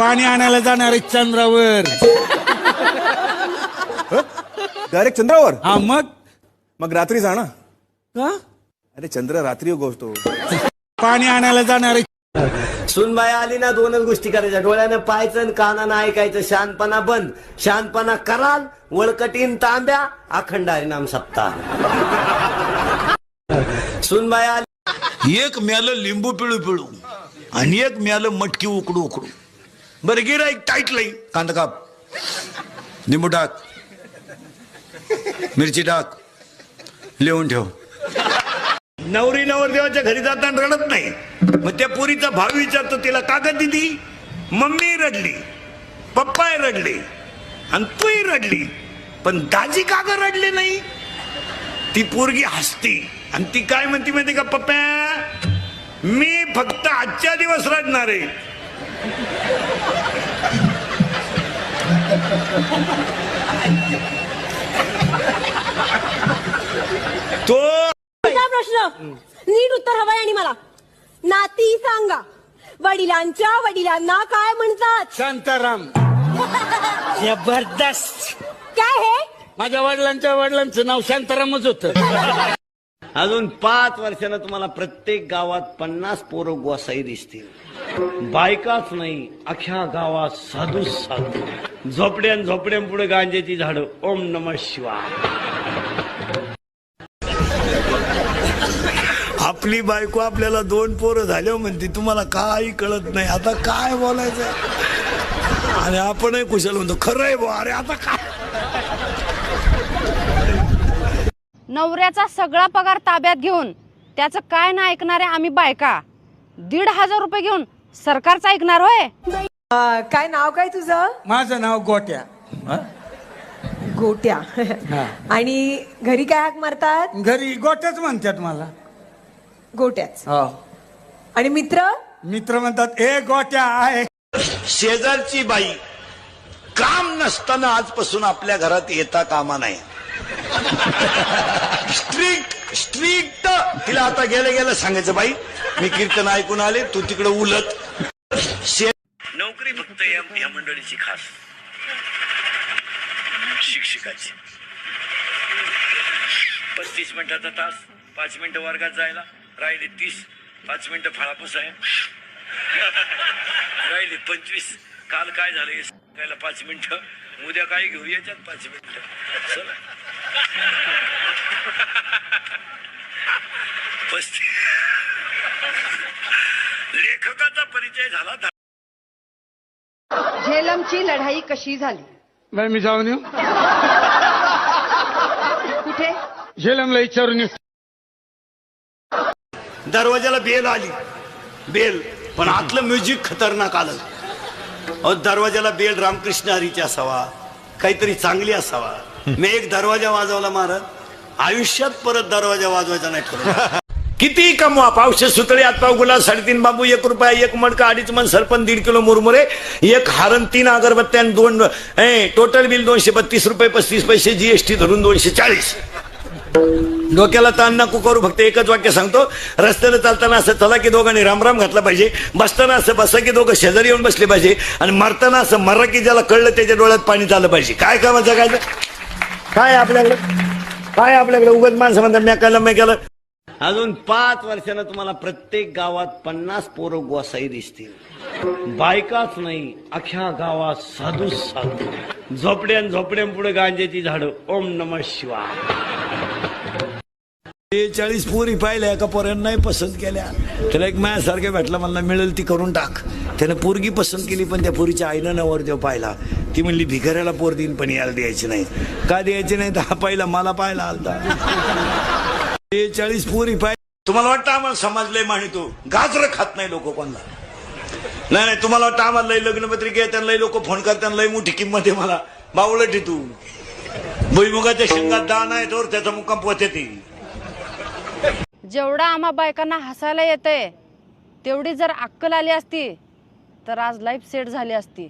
पाणी आणायला जाणार आहे चंद्रावर. डायरेक्ट चंद्रावर? हा मग? मग रात्री जा ना का अरे चंद्र रात्री गोष्ट पाणी आणायला जाणार आहे. सुनबाई आली ना दोनच गोष्टी करायच्या. डोळ्यानं पाहायचं आणि कानानं ऐकायचं. शानपणा बंद. शानपणा कराल वळकटीन तांब्या अखंड हरिनाम सप्ताह. सुनबाई आली. एक म्यालं लिंबू पिळू पिळू आणि एक म्यालं मटकी उकडू उकडू. बरं गिराईक टाईट लई. कांदा काप. निंबू टाक. मिरची टाक. लिहून ठेव. नवरी नवरदेवाच्या घरी जाताना रडत नाही. मग त्या पोरीचा भाव विचारतो तिला कागद दिदी मम्मी रडली. पप्पाय रडले. आणि तूही रडली. पण दाजी काग रडले नाही? ती पोरगी हसती. आणि ती काय म्हणती माहिती का पप्प्या मी फक्त आजच्या दिवस रडणार आहे. तो प्रश्न. नीट उत्तर हवंय आणि मला. नाती सांगा. वडिलांच्या वडिलांना काय म्हणतात? शांताराम. जबरदस्त. काय हे? माझ्या वडिलांच्या वडिलांचं नाव शांतारामच होतं. अजून पाच वर्षानं तुम्हाला प्रत्येक गावात पन्नास पोरं गोसाई दिसतील. बायकाच नाही अख्ख्या गावात साधू साधू. झोपड्यान झोपड्यान पुढे गांजेची झाडं. ओम नम शिवाय. आपली बायको आपल्याला दोन पोरं झाल्या म्हणते तुम्हाला काही कळत नाही. आता काय बोलायचं? आणि आपणही कुशल म्हणतो खरं आहे बुवा अरे आता काय? नवऱ्याचा सगळा पगार ताब्यात घेऊन त्याचं काय ना ऐकणारे आम्ही बायका. दीड हजार रुपये घेऊन सरकारचं ऐकणार होय? काय नाव काय तुझं? माझं नाव गोट्या. हा? गोट्या. आणि घरी काय हाक मारतात? घरी गोट्याच म्हणतात मला. गोट्याच. हो. आणि मित्र? मित्र म्हणतात ए गोट्या आहे. शेजारची बाई काम नसताना आजपासून आपल्या घरात येता कामा नाही. Strict strict. तिला आता गेलं गेलं सांगायचं बाई मी कीर्तन ऐकून आले तू तिकडे उलट. शे नोकरी फक्त या या मंडळीची खास. शिक्षकाची. पस्तीस मिनिटाचा तास पाच मिनिटं वर्गात जायला राहिले तीस पाच मिनिटं फळापूस आहे. राहिले पंचवीस काल काय झालं हे सांगायला पाच मिनिटं उद्या काय घेऊ याच्यात पाच मिनिटं. चला. लेखकाचा परिचय झाला झेलमची लढाई कशी झाली? बाई मी जाऊन येऊ. कुठे? झेलमला विचारून येऊ. दरवाजाला बेल आली. बेल पण आतलं म्युझिक खतरनाक आलं. अहो दरवाजाला बेल रामकृष्ण हरीची असावा. काहीतरी चांगली असावा. मी एक दरवाजा वाजवला महाराज. आयुष्यात परत दरवाजा वाजवायचा नाही. किती कमवा? पावशे सुतळे आतपाव गुलाब साडेतीन बाबू एक रुपया एक मडका अडीच मन सरपण दीड किलो मुरमुरे एक हारण तीन अगरबत्त्या आणि दोन ए, टोटल बिल दोनशे बत्तीस रुपये पस्तीस पैसे जीएसटी धरून दोनशे चाळीस. डोक्याला ताण नको करू फक्त एकच वाक्य सांगतो. रस्त्याने चालताना असं चला की दोघांनी रामराम घातला पाहिजे. बसताना असं बसा की दोघं शेजारी येऊन बसले पाहिजे. आणि मरताना असं मरा की ज्याला कळलं त्याच्या डोळ्यात पाणी चाललं पाहिजे. काय कामा जगायचं काय आपल्याकडे? काय आपल्याकडे उगत माणसं म्हणतात मी केलं मी केलं. अजून पाच वर्षानं तुम्हाला प्रत्येक गावात पन्नास पोरं गोसाई दिसतील. बायकाच नाही अख्ख्या गावात साधू साधू. झोपड्यान झोपड्यान पुढे गांजेची झाडं. ओम नम शिवाय. चाळीस पोरी पाहिल्या एका पोऱ्यानं नाही पसंत केल्या. त्याला एक मायासारख्या भेटला मला मिळेल ती करून टाक. त्यानं पोरगी पसंत केली पण त्या पोरीच्या आईनं नवर देव पाहिला. ती म्हणली भिकाऱ्याला पोर देईन पण याला द्यायची नाही. का द्यायची नाही? तर हा पाहिला मला पाहिला आलता. चाळीस पोरी पाहिजे तुम्हाला वाटतं आम्हाला समाजलय मानितो? गाजर खात नाही लोक कोणला? नाही नाही तुम्हाला वाटतं आम्हाला लय लग्नपत्रिका आहे त्यांना लोक फोन करतात लय मोठी किंमत आहे मला? बावळट तू. भुईमुगाच्या शेंगात दाण आहे तर त्याचा मुक्काम पोहते ती जेवढा आम्हा बायकांना हसायला येतंय तेवढी जर अक्कल आली असती तर आज लाईफ सेट झाली असती.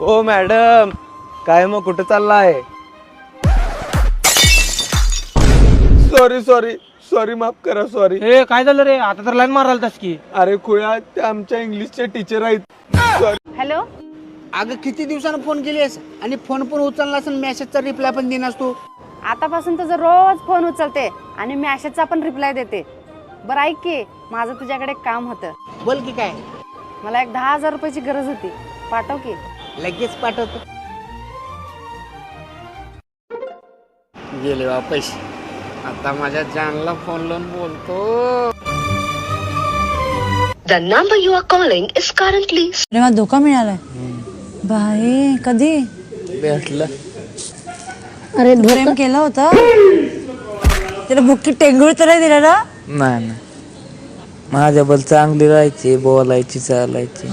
ओ मॅडम काय मग कुठं चाललाय? सॉरी सॉरी सॉरी माफ करा सॉरी ए काय झालं रे? आता तर लाईन मारायला तास की. अरे खुळ्या ते आमच्या इंग्लिशचे टीचर आहेत. हॅलो अगं किती दिवसानं फोन केलीस आणि फोन पण उचलला असेल मेसेजचा रिप्लाय पण देणार तू. आतापासून तुझं रोज फोन उचलते आणि मॅसेजचा पण रिप्लाय देते. बरं ऐक की माझं तुझ्याकडे काम होतं. बोल की काय? मला एक दहा हजार रुपयाची गरज होती. पाठव की. लगेच पाठवतो. गेले वापस. आता माझ्या जानला फोन लावून बोलतो. The number you are calling is currently धोका मिळालाय. बाई कधी? भेटलं. अरे प्रेम केलं होतं? त्याला बुक्की टेंगुळ तर नाही दिला ना? नाही नाही. माझ्याबद्दल चांगली राहायची बोलायची चालायची.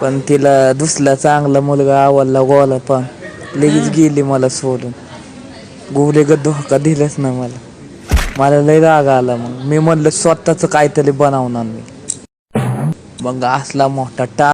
पण तिला दुसरा चांगला मुलगा आवडला गोला पण. लगेच गेली मला सोडून. गोले ग धोका दिलाच ना मला. मला लय राग आला मग मी म्हणलं स्वतःच काहीतरी बनवणार मी. मग असला मोठा टा